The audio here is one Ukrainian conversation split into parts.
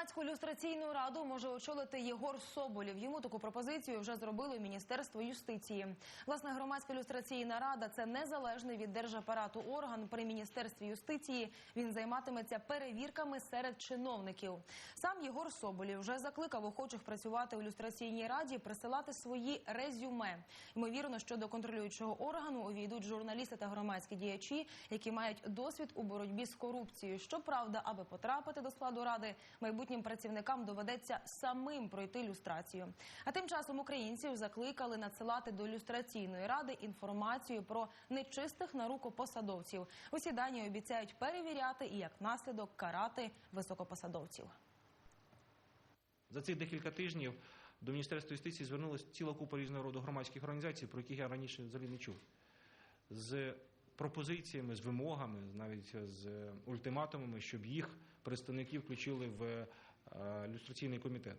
Громадську ілюстраційну раду може очолити Єгор Соболєв. Йому таку пропозицію вже зробило Міністерство юстиції. Власне, громадська ілюстраційна рада це незалежний від держапарату орган при міністерстві юстиції. Він займатиметься перевірками серед чиновників. Сам Єгор Соболєв вже закликав охочих працювати у ілюстраційній раді, присилати свої резюме. Ймовірно, що до контролюючого органу увійдуть журналісти та громадські діячі, які мають досвід у боротьбі з корупцією. Щоправда, аби потрапити до складу ради, майбутнім працівникам доведеться самим пройти люстрацію. А тим часом українців закликали надсилати до люстраційної ради інформацію про нечистих на руку посадовців. Усі дані обіцяють перевіряти і як наслідок карати високопосадовців. За цих декілька тижнів до Міністерства юстиції звернулася ціла купа різного роду громадських організацій, про яких я раніше взагалі не чув. З пропозиціями, з вимогами, навіть з ультиматумами, щоб їх представники включили в е, люстраційний комітет.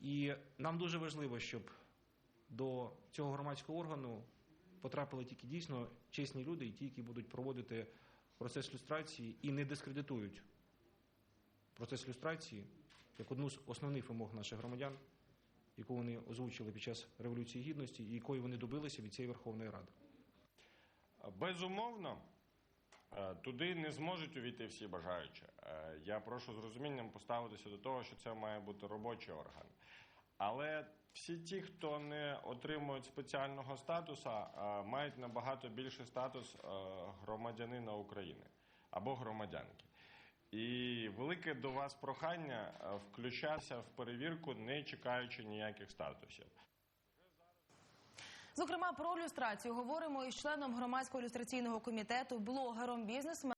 І нам дуже важливо, щоб до цього громадського органу потрапили тільки дійсно чесні люди, і ті, які будуть проводити процес люстрації і не дискредитують процес люстрації як одну з основних вимог наших громадян, яку вони озвучили під час Революції Гідності і якої вони добилися від цієї Верховної Ради. Безумовно, е, туди не зможуть увійти всі бажаючі. Е, Я прошу з розумінням поставитися до того, що це має бути робочий орган. Але всі ті, хто не отримують спеціального статусу, е, мають набагато більший статус громадянина України або громадянки. І велике до вас прохання включатися в перевірку, не чекаючи ніяких статусів. Зокрема, про люстрацію говоримо із членом громадського люстраційного комітету, блогером, бізнесменом.